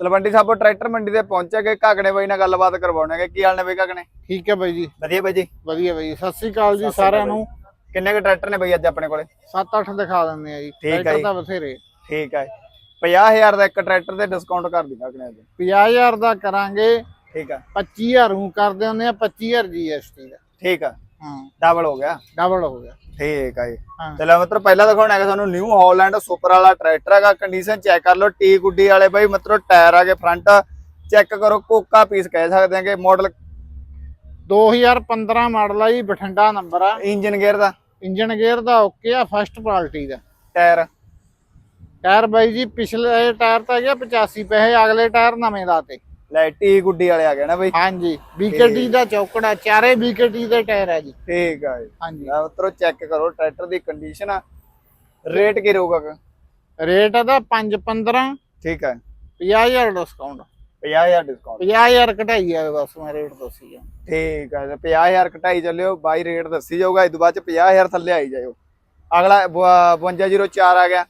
Talwandi Sabo tractor ਮੰਡੀ ਤੇ ਪਹੁੰਚੇ ਗਏ ਕਾਕਣੇ ਬਾਈ ਨਾਲ ਗੱਲਬਾਤ ਕਰਵਾਉਣਗੇ ਕੀ ਹਾਲ ਨੇ ਬਈ ਕਾਕਣੇ ਠੀਕ ਹੈ ਬਾਈ ਜੀ। ਵਧੀਆ ਬਾਈ ਜੀ? ਵਧੀਆ ਬਾਈ। ਸਤਿ ਸ੍ਰੀ ਅਕਾਲ ਜੀ ਸਾਰਿਆਂ ਨੂੰ। ਕਿੰਨੇ ਕੁ ਟਰੈਕਟਰ ਨੇ ਬਈ ਅੱਜ ਆਪਣੇ ਕੋਲੇ? 7-8 ਦਿਖਾ ਦਿੰਦੇ ਆ ਜੀ। ਠੀਕ ਹੈ ਟਰੈਕਟਰ। ਤਾਂ ਬਥੇਰੇ। ਠੀਕ ਹੈ 50000 ਦਾ ਇੱਕ ਟਰੈਕਟਰ ਤੇ ਡਿਸਕਾਊਂਟ ਕਰ ਦੀ ਕਾਕਣੇ ਅੱਜ। 50000 ਦਾ ਕਰਾਂਗੇ। ਠੀਕ ਆ। 25000 ਨੂੰ ਕਰਦੇ ਹੁੰਦੇ ਆ 25000 GST ਦਾ। ਠੀਕ ਆ। ਹਾਂ। ਡਬਲ ਹੋ ਗਿਆ। ਡਬਲ ਹੋ ਗਿਆ। ਠੀਕ ਆ ਜੀ। ਹਾਂ। ਚਲੋ ਮਿੱਤਰ ਪਹਿਲਾਂ ਦਿਖਾਉਣਾ ਹੈਗਾ ਸਾਨੂੰ ਨਿਊ ਹਾਲੈਂਡ ਸੁਪਰ ਵਾਲਾ ਟਰੈਕਟਰ ਹੈਗਾ। ਕੰਡੀਸ਼ਨ ਚੈੱਕ ਕਰ ਲਓ ਟੀ ਗੁੱਡੀ ਵਾਲੇ ਬਾਈ ਮਿੱਤਰੋ ਟਾਇਰ ਆਗੇ ਫਰੰਟ ਚੈੱਕ ਕਰੋ ਕੋਕਾ ਪੀਸ ਕਹਿ ਸਕਦੇ ਹਾਂਗੇ ਮਾਡਲ 2015 ਮਾਡਲ ਆ ਜੀ ਬਠਿੰਡਾ ਨੰਬਰ ਆ। ਇੰਜਨ ਗੇਅਰ ਦਾ। ਇੰਜਨ ਗੇਅਰ ਦਾ ਓਕੇ ਆ ਫਸਟ ਕੁਆਲਿਟੀ ਦਾ। ਟਾਇਰ ਟਾਇਰ ਬਾਈ ਜੀ ਪਿਛਲੇ ਟਾਇਰ ਤਾਂ ਗਿਆ 85 ਪੈਸੇ ਅਗਲੇ ਟਾਇਰ ਨਵੇਂ ਲਾਤੇ ਲੈ ਟੀ ਗੁੱਡੀ ਵਾਲੇ ਆ ਗਏ ਨਾ ਬਈ? ਹਾਂਜੀ BKT ਦਾ ਚੌਕੜਾ ਚਾਰੇ BKT ਦੇ ਟਾਇਰ ਆ ਜੀ। ਠੀਕ ਆ ਜੀ। ਹਾਂਜੀ। ਲੈ ਮਿੱਤਰੋ ਚੈੱਕ ਕਰੋ ਟਰੈਕਟਰ ਦੀ ਕੰਡੀਸ਼ਨ ਆ। ਰੇਟ ਕੀ ਰਹੂਗਾ ਰੇਟ ਇਹਦਾ 515 ਠੀਕ ਹੈ 50000 ਡਿਸਕਾਊਂਟ 50000 ਡਿਸਕਾਊਂਟ 50000 ਘਟਾਈ ਆ ਬਸ ਮੈਂ ਰੇਟ ਦੱਸੀ ਆ। ਠੀਕ ਤੇ 50000 ਘਟਾਈ ਚੱਲਿਓ ਬਾਈ ਰੇਟ ਦੱਸੀ ਜਾਊਗਾ ਇਸ ਤੋਂ ਬਾਅਦ ਚ 50000 ਥੱਲੇ ਆਈ ਜਾਇਓ। ਅਗਲਾ 5204 ਆ ਗਿਆ।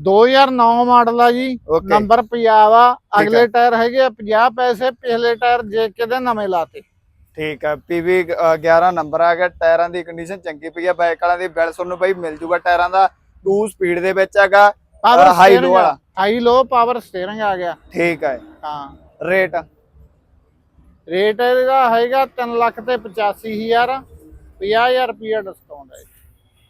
2009 ਮਾਡਲ ਆ ਜੀ. ਨੰਬਰ ਪੰਜਾਬ ਆ। ਅਗਲੇ ਟਾਇਰ ਹੈਗੇ ਆ 50 ਪੈਸੇ ਪਿਛਲੇ ਟਾਇਰ ਜੇ ਕਿਤੇ ਨਵੇਂ ਲਾਤੇ। ਠੀਕ ਹੈ ਪੀਵੀ 11 ਨੰਬਰ ਆ ਗਿਆ ਟਾਇਰਾਂ ਦੀ ਕੰਡੀਸ਼ਨ ਚੰਗੀ ਪਈ ਆ ਬਾਈਕ ਵਾਲਿਆਂ ਦੀ ਬਿਲ ਤੁਹਾਨੂੰ ਬਾਈ ਮਿਲ ਜੂਗਾ ਟਾਇਰਾਂ ਦਾ 2 ਸਪੀਡ ਦੇ ਵਿੱਚ ਹੈਗਾ high low ਵਾਲਾ। ਹਾਈ ਲੋ ਪਾਵਰ ਸਟੀਅਰਿੰਗ ਆ ਗਿਆ। ਠੀਕ ਹਾਂ। ਰੇਟ ਰੇਟ ਇਹਦਾ ਹੈਗਾ 3 ਲੱਖ ਤੇ 85000 50000 ਰੁਪਿਆ ਡਿਸਕਾਊਂਟ ਹੈ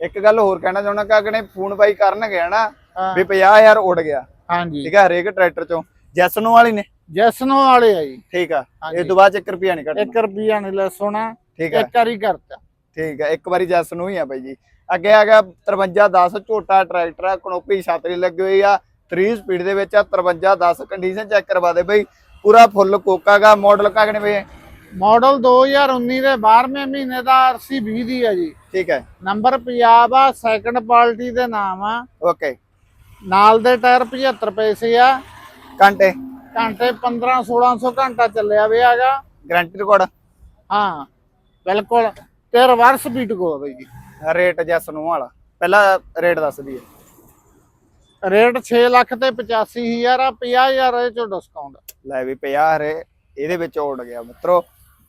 ਇੱਕ ਗੱਲ ਹੋਰ ਕਹਿਣਾ ਚਾਹੁੰਦਾ ਕਿ ਅਗਨੇ ਫੋਨ ਬਾਈ ਕਰਨਗੇ ਨਾ ਹਾਂ, ਵੀ 50000 ਉੜ ਗਿਆ। ਹਾਂਜੀ। ਠੀਕ ਹੈ ਹਰੇਕ ਟਰੈਕਟਰ ਚੋਂ। ਜੈਸਨੋ ਵਾਲੀ ਨੇ? ਜੈਸਨੋ ਵਾਲੇ ਆ ਜੀ। ਠੀਕ ਆ। ਇਸ ਤੋਂ ਬਾਅਦ 1 ਰੁਪਿਆ ਨਹੀਂ ਕੱਟਣਾ 1 ਰੁਪਿਆ ਨਹੀਂ ਲੈ ਸੋਣਾ। ਠੀਕ ਹੈ ਇੱਕ ਵਾਰੀ ਕਰਤਾ। ਠੀਕ ਹੈ ਇੱਕ ਵਾਰੀ ਜੈਸ ਨੂੰ ਹੀ ਆ ਬਾਈ ਜੀ। ਅੱਗੇ ਆ ਗਿਆ 5310 ਝੋਟਾ ਟਰੈਕਟਰ ਆ ਕਨੋਪੀ ਛਤਰੀ ਲੱਗੀ ਹੋਈ ਆ। 3 ਸਪੀਡ ਦੇ ਵਿੱਚ ਆ 5310 ਕੰਡੀਸ਼ਨ ਚੈੱਕ ਕਰਵਾ ਦੇ ਬਾਈ। ਪੂਰਾ ਫੁੱਲ ਕੋਕਾ ਗਾ ਮਾਡਲ ਕਾਗਣੇ ਬਈ ਮਾਡਲ 2019 ਦੇ 12ਵੇਂ ਮਹੀਨੇ ਦਾ RC 20 ਦੀ ਆ ਜੀ। ਠੀਕ ਹੈ ਨੰਬਰ ਪੰਜਾਬ ਆ ਸੈਕੰਡ ਪਾਰਟੀ ਦੇ ਨਾਮ ਆ। ਓਕੇ ਨਾਲ ਦੇ ਟਾਇਰ 75 ਪੈਸੇ ਆ। ਘੰਟੇ? ਘੰਟੇ 15 1600 ਘੰਟਾ ਚੱਲਿਆ ਵਿਆਗਾ ਗਾਰੰਟੀ ਰਿਕਾਰਡ ਹਾਂ ਬਿਲਕੁਲ। ਤੇ ਰਿਵਰਸ ਬੀਟ ਕੋ ਬਈ ਜੀ। ਰੇਟ ਜੈਸ ਨੂੰ ਵਾਲਾ। ਪਹਿਲਾਂ ਰੇਟ ਦੱਸ ਦਈਏ। ਰੇਟ 6 ਲੱਖ ਤੇ 85000 ਆ 50000 ਇਹ ਚੋਂ ਡਿਸਕਾਊਂਟ ਲੈ ਵੀ 50 ਹਰੇ ਇਹਦੇ ਵਿੱਚ ਉੜ ਗਿਆ ਮਿੱਤਰੋ।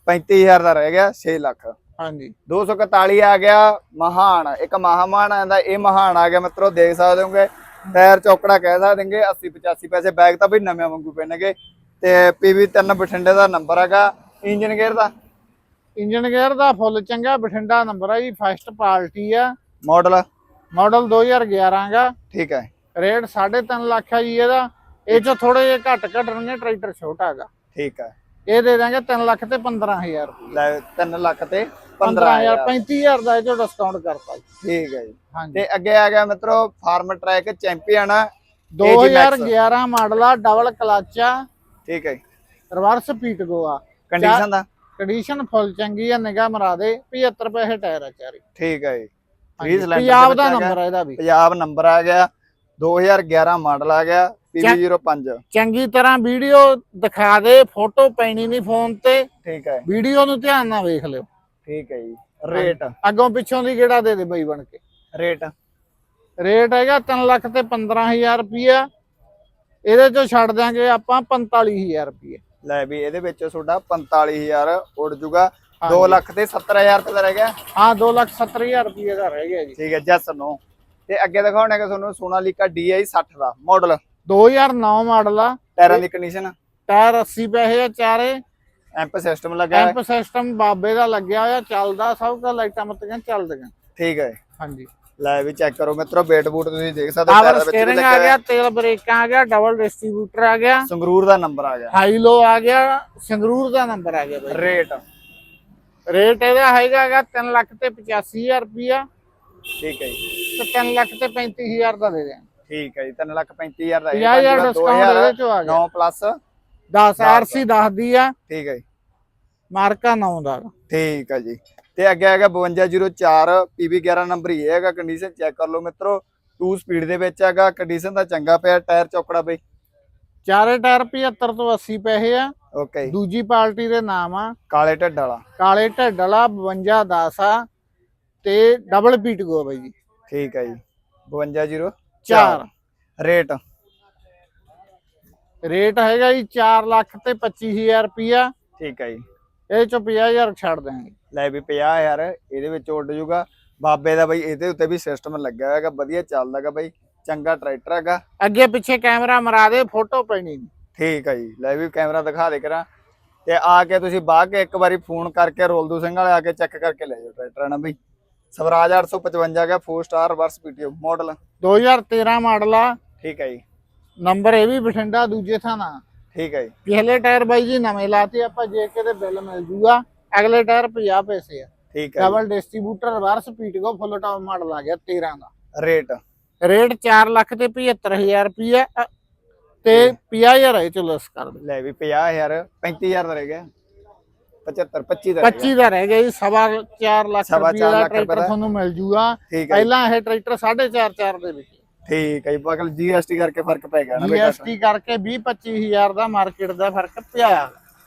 35000 ਦਾ ਰਹਿ ਗਿਆ 6 ਲੱਖ। ਹਾਂਜੀ। 241 ਆ ਗਿਆ ਮਹਾਨ। ਇੱਕ ਮਹਾਮਾਨ ਆਂਦਾ ਇਹ ਮਹਾਨ ਆ ਗਿਆ ਮਿੱਤਰੋ ਦੇਖ ਸਕਦੇ ਹੋਗੇ। ਟਾਇਰ ਚੌਕੜਾ ਕਹਿ ਸਕਦੇਗੇ 80 85 ਪੈਸੇ ਬੈਗ ਤਾਂ ਬਈ ਨਵੇਂ ਵਾਂਗੂ ਪੈਣਗੇ। ਤੇ ਪੀਵੀ 3 ਬਠਿੰਡੇ ਦਾ ਨੰਬਰ ਹੈਗਾ। ਇੰਜਨ ਗੇਅਰ ਦਾ? ਇੰਜਨ ਗੇਅਰ ਦਾ ਫੁੱਲ ਚੰਗਾ ਬਠਿੰਡਾ ਨੰਬਰ ਆ ਜੀ ਫਸਟ ਪਾਰਟੀ ਆ। ਮਾਡਲ? ਮਾਡਲ 2011 ਗਾ ਠੀਕ ਹੈ। ਰੇਟ 3.5 ਲੱਖ ਆ ਜੀ ਇਹਦਾ। ਇਹ ਚੋਂ ਥੋੜੇ ਜਿਹਾ ਘੱਟ ਘਟਣਗੇ ਟਰੈਕਟਰ ਛੋਟਾ ਹੈਗਾ। ਠੀਕ ਹੈ। ਇਹ ਦੇ ਦਾਂਗੇ 3 ਲੱਖ ਤੇ 15000 ਰੁਪਏ ਲੈ 3 ਲੱਖ ਤੇ 15000 15000 35000 ਦਾ ਇਹ ਡਿਸਕਾਊਂਟ ਕਰਤਾ ਜੀ। ਠੀਕ ਹੈ ਜੀ। ਤੇ ਅੱਗੇ ਆ ਗਿਆ ਮਿੱਤਰੋ ਫਾਰਮ ਟਰੈਕ ਚੈਂਪੀਅਨ 2011 ਮਾਡਲ ਆ ਡਬਲ ਕਲਚ ਆ। ਠੀਕ ਹੈ ਰਿਵਰਸ ਪੀਟ ਗੋ ਆ। ਕੰਡੀਸ਼ਨ ਦਾ? ਕੰਡੀਸ਼ਨ ਫੁੱਲ ਚੰਗੀ ਆ ਨਿਗਾਹ ਮਰਾ ਦੇ। 75 ਪੈਸੇ ਟਾਇਰ ਆ ਚਾਰੀ। ਠੀਕ ਹੈ ਜੀ। ਹਾਂਜੀ, 30 ਸਿਲੰਡਰ ਪੰਜਾਬ ਦਾ ਨੰਬਰ ਆ ਇਹਦਾ ਵੀ। ਪੰਜਾਬ ਨੰਬਰ ਆ ਗਿਆ। 2011 ਮਾਡਲ ਆ ਗਿਆ। PV05 ਚੰਗੀ ਤਰ੍ਹਾਂ ਵੀਡੀਓ ਦਿਖਾ ਦੇ ਫੋਟੋ ਪੈਣੀ ਨਹੀਂ ਫੋਨ ਤੇ। ਠੀਕ ਹੈ। ਵੀਡੀਓ ਨੂੰ ਧਿਆਨ ਨਾਲ ਵੇਖ ਲਿਓ। ਠੀਕ ਹੈ ਜੀ। ਰੇਟ? ਅੱਗੋਂ ਪਿੱਛੋਂ ਦੀ ਕਿਹੜਾ ਦੇ ਦੇ ਬਈ ਬਣ ਕੇ? ਰੇਟ? ਰੇਟ ਹੈਗਾ 3 ਲੱਖ ਤੇ 15000 ਰੁਪਿਆ ਇਹਦੇ ਚੋਂ ਛੱਡ ਦਿਆਂਗੇ ਆਪਾਂ 45000 ਰੁਪਏ ਲੈ ਵੀ ਇਹਦੇ ਵਿੱਚ ਤੁਹਾਡਾ 45000 ਉੜ ਜੂਗਾ। 2 ਹਾਂਜੀ। ਲੱਖ ਤੇ 70000 ਰੁਪਏ ਦਾ ਰਹਿ ਗਿਆ। ਹਾਂ 270000 ਰੁਪਏ ਦਾ ਰਹਿ ਗਿਆ ਜੀ। ਠੀਕ ਹੈ ਜੈਸ ਨੋ। ਤੇ ਅੱਗੇ ਦਿਖਾਉਣਾ ਹੈ ਤੁਹਾਨੂੰ ਸੋਨਾਲੀਕਾ DI 60 ਦਾ ਮਾਡਲ 2009 ਮਾਡਲ ਆ। ਟਾਇਰਾਂ ਦੀ ਕੰਡੀਸ਼ਨ ਟਾਇਰ 80 ਪੈਸੇ ਆ ਚਾਰੇ। ਐਂਪ ਸਿਸਟਮ ਲੱਗਾ ਹੈ ਐਂਪ ਸਿਸਟਮ ਬਾਬੇ ਦਾ ਲੱਗਿਆ ਹੋਇਆ ਚੱਲਦਾ ਸਭ ਦਾ ਲਾਈਟਾਂ ਮੱਤੀਆਂ ਚੱਲਦੀਆਂ। ਠੀਕ ਹੈ ਹਾਂਜੀ। ਲੈ ਵੀ ਚੈੱਕ ਕਰੋ ਮਿੱਤਰੋ ਵੇਟ ਬੂਟ ਤੁਸੀਂ ਦੇਖ ਸਕਦੇ ਪਾਵਰ ਟਾਇਰਾਂ ਸਟੀਅਰਿੰਗ ਆ ਗਿਆ ਤੇਲ ਬ੍ਰੇਕਾਂ ਆ ਗਿਆ ਡਬਲ ਡਿਸਟ੍ਰੀਬਿਊਟਰ ਆ ਗਿਆ। ਸੰਗਰੂਰ ਦਾ ਨੰਬਰ ਆ ਗਿਆ। ਹਾਈ ਲੋ ਆ ਗਿਆ ਸੰਗਰੂਰ ਦਾ ਨੰਬਰ ਆ ਗਿਆ ਬਾਈ। ਰੇਟ ਰੇਟ ਇਹਦਾ ਹੈਗਾ 3 ਲੱਖ ਤੇ 85000 ਰੁਪਿਆ ਠੀਕ ਹੈ ਜੀ। ਤੇ 3 ਲੱਖ ਤੇ 35000 ਦਾ ਦੇ ਦਿਆਂ ਠੀਕ ਹੈ ਜੀ 3 ਲੱਖ 35000 ਦਾ ਇਹ 50000 ਡਿਸਕਾਊਂਟ ਇਹਦੇ ਚੋਂ ਆ ਗਿਆ। 9 10 ਆਰਸੀ 10 ਦੀ ਆ। ਠੀਕ ਹੈ ਜੀ। ਮਾਰਕਾ 9 ਦਾ। ਠੀਕ ਹੈ ਜੀ। ਤੇ ਅੱਗੇ ਹੈਗਾ 5204 ਪੀਬੀ 11 ਨੰਬਰ ਹੀ ਹੈਗਾ ਕੰਡੀਸ਼ਨ ਚੈੱਕ ਕਰ ਲਓ ਮਿੱਤਰੋ। 2 ਸਪੀਡ ਦੇ ਵਿੱਚ ਹੈਗਾ ਕੰਡੀਸ਼ਨ ਦਾ ਚੰਗਾ ਪਿਆ ਟਾਇਰ ਚੌਕੜਾ ਬਈ। ਚਾਰੇ ਟਾਇਰ 75 ਤੋਂ 80 ਪੈਸੇ ਆ। ਓਕੇ ਦੂਜੀ ਪਾਰਟੀ ਦੇ ਨਾਮ ਆ। ਕਾਲੇ ਢੱਡ ਵਾਲਾ। ਕਾਲੇ ਢੱਡ ਵਾਲਾ 5210 ਆ। ਤੇ ਡਬਲ ਬੀਟ ਗੋ ਬਾਈ ਜੀ। ਠੀਕ ਹੈ ਜੀ। 52 4 ਰੇਟ। ਰੇਟ ਹੈਗਾ ਜੀ 4 ਲੱਖ ਤੇ 25000 ਰੁਪਿਆ ਠੀਕ ਹੈ ਜੀ। ਇਹ ਚ 50000 ਛੱਡ ਦਾਂਗੇ ਲੈ ਵੀ 50000 ਇਹਦੇ ਵਿੱਚ ਉੱਡ ਜੂਗਾ ਬਾਬੇ ਦਾ ਬਾਈ ਇਹਦੇ ਉੱਤੇ ਵੀ ਸਿਸਟਮ ਲੱਗਿਆ ਹੋਇਆਗਾ ਵਧੀਆ ਚੱਲਦਾਗਾ ਬਾਈ। ਚੰਗਾ ਟਰੈਕਟਰ ਹੈਗਾ। ਅੱਗੇ ਪਿੱਛੇ ਕੈਮਰਾ ਮਰਾ ਦੇ ਫੋਟੋ ਪੈਣੀ ਠੀਕ ਹੈ ਜੀ। ਲੈ ਵੀ ਕੈਮਰਾ ਦਿਖਾ ਦੇ ਕਰਾਂ। ਤੇ ਆ ਕੇ ਤੁਸੀਂ ਬਾਹ ਕੇ ਇੱਕ ਵਾਰੀ ਫੋਨ ਕਰਕੇ ਰੋਲਦੂ ਸਿੰਘ ਵਾਲੇ ਆ ਕੇ ਚੈੱਕ ਕਰਕੇ ਲੈ ਜਾਓ ਟਰੈਕਟਰ ਨਾ ਬਈ। ਸਵਰਾਜ 855 ਗਿਆ 4 ਸਟਾਰ ਵਰਸ ਪੀਟੀਓ ਮਾਡਲ 2013 ਮਾਡਲ ਆ। ਠੀਕ ਹੈ ਜੀ। ਨੰਬਰ ਇਹ ਵੀ ਬਠਿੰਡਾ ਦੂਜੇ ਥਾਂ ਦਾ ਠੀਕ ਹੈ ਜੀ। ਪਿਛਲੇ ਟਾਇਰ ਬਾਈ ਜੀ ਨਵੇਂ ਲਾਤੇ ਆਪਾਂ ਜੇ ਕਿਤੇ ਬਿੱਲ ਮਿਲ ਜੂਗਾ ਅਗਲੇ ਟਾਇਰ 50 ਪੈਸੇ ਆ। ਠੀਕ ਹੈ ਡਬਲ ਡਿਸਟ੍ਰੀਬਿਊਟਰ ਰਿਵਰਸ ਪੀਟਗੋ ਫੁੱਲ ਟਾਪ ਮਾਡਲ ਆ ਗਿਆ 13 ਦਾ। ਰੇਟ ਰੇਟ 4 ਲੱਖ ਤੇ 75000 ਰੁਪਏ ਤੇ 50000 ਇਹ ਚਲੋ ਲੈਸ ਕਰ ਲੈ ਵੀ 50000 35000 ਦਾ ਰਹਿ ਗਿਆ। 75 25 ਦਾ ਰਹਿ ਗਿਆ 25 ਦਾ ਰਹਿ ਗਿਆ ਜੀ ਸਵਾ 4 ਲੱਖ ਰੁਪਏ ਦਾ ਟਰੈਕਟਰ। ਤੁਹਾਨੂੰ ਮਿਲ ਜੂਗਾ। ਜੀ। ਪਹਿਲਾਂ ਇਹ ਟਰੈਕਟਰ 4.5 4 ਦੇ ਵਿੱਚ। ਠੀਕ ਹੈ ਜੀ ਬਗਲ ਜੀਐਸਟੀ ਕਰਕੇ ਫ਼ਰਕ ਪੈ ਗਿਆ ਨਾ ਜੀਐਸਟੀ ਕਰਕੇ 20 25000 ਦਾ ਮਾਰਕੀਟ ਦਾ ਫ਼ਰਕ ਪਿਆ।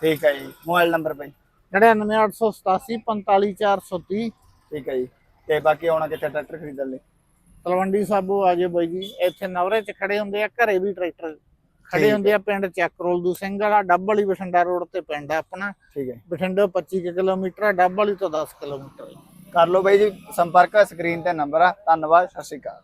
ਠੀਕ ਹੈ ਜੀ ਮੋਬਾਈਲ ਨੰਬਰ ਬਈ। 99887 45430 ਠੀਕ ਹੈ ਜੀ ਤੇ ਬਾਕੀ ਆਉਣਾ ਕਿੱਥੇ ਟਰੈਕਟਰ ਖਰੀਦਣ ਲਈ? ਤਲਵੰਡੀ ਸਾਬੋ ਆ ਜਾਓ ਬਾਈ ਜੀ ਇੱਥੇ ਨਵਰੇ ਚ ਖੜੇ ਹੁੰਦੇ ਆ ਘਰੇ ਵੀ ਟਰੈਕਟਰ ਖੜੇ। ਹੁੰਦੇ ਆ ਪਿੰਡ ਚੱਕਰੋਲਦੂ ਸਿੰਘ ਵਾਲਾ ਡੱਬ ਵਾਲੀ ਬਠਿੰਡਾ ਰੋਡ ਤੇ ਪਿੰਡ ਆ ਆਪਣਾ ਠੀਕ ਹੈ ਬਠਿੰਡਾ 25 ਕੁ ਕਿਲੋਮੀਟਰ ਆ ਡੱਬ ਵਾਲੀ ਤੋਂ 10 ਕਿਲੋਮੀਟਰ। ਕਰ ਲਓ ਬਾਈ ਜੀ ਸੰਪਰਕ ਸਕਰੀਨ ਤੇ ਨੰਬਰ ਆ ਧੰਨਵਾਦ ਸਤਿ ਸ਼੍ਰੀ ਅਕਾਲ